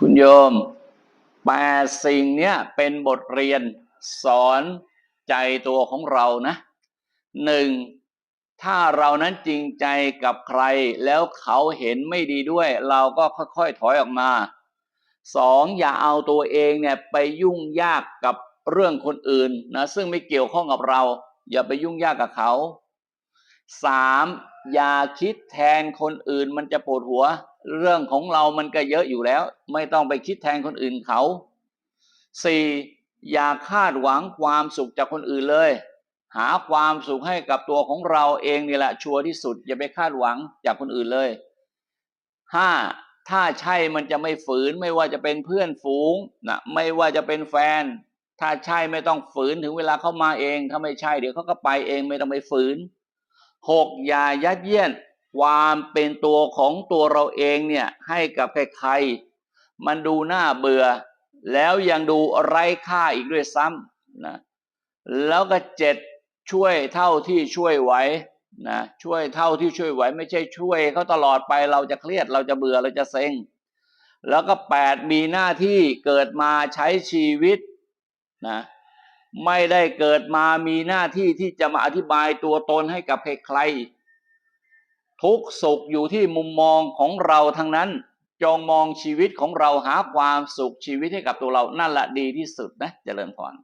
คุณโยมแปดสิ่งเนี้ยเป็นบทเรียนสอนใจตัวของเรานะหนึ่งถ้าเรานั้นจริงใจกับใคร แล้วเขาเห็นไม่ดีด้วย เราก็ค่อยๆถอยออกมาสองอย่าเอาตัวเองเนี่ยไปยุ่งยากกับเรื่องคนอื่นนะซึ่งไม่เกี่ยวข้องกับเรา อย่าไปยุ่งยากกับเขาสามอย่าคิดแทนคนอื่นมันจะปวดหัว เรื่องของเรามันก็เยอะอยู่แล้ว ไม่ต้องไปคิดแทนคนอื่นเขาสี่อย่าคาดหวังความสุขจากคนอื่นเลย หาความสุขให้กับตัวของเราเองนี่แหละชัวร์ที่สุด อย่าไปคาดหวังจากคนอื่นเลยห้าถ้าใช่มันจะไม่ฝืนไม่ว่าจะเป็นเพื่อนฝูงนะไม่ว่าจะเป็นแฟน ถ้าใช่ไม่ต้องฝืนถึงเวลาเข้ามาเอง ถ้าไม่ใช่เดี๋ยวเขาก็ไปเองไม่ต้องไปฝืนหกอย่ายัดเยียด ความเป็นตัวของตัวเราเองเนี่ยให้กับใครๆมันดูน่าเบื่อ แล้วยังดูไร้ค่าอีกด้วยซ้ำนะแล้วก็เจ็ดช่วยเท่าที่ช่วยไหวนะช่วยเท่าที่ช่วยไหวไม่ใช่ช่วยเขาตลอดไปเราจะเครียดเราจะเบื่อเราจะเซ็ง แล้วก็แปดมีหน้าที่เกิดมาใช้ชีวิตนะไม่ได้เกิดมามีหน้าที่ที่จะมาอธิบายตัวตนให้กับใครๆ ทุกสุขอยู่ที่มุมมองของเราทั้งนั้น จงมองชีวิตของเราหาความสุขชีวิตให้กับตัวเรานั่นแหละดีที่สุดนะเจริญพร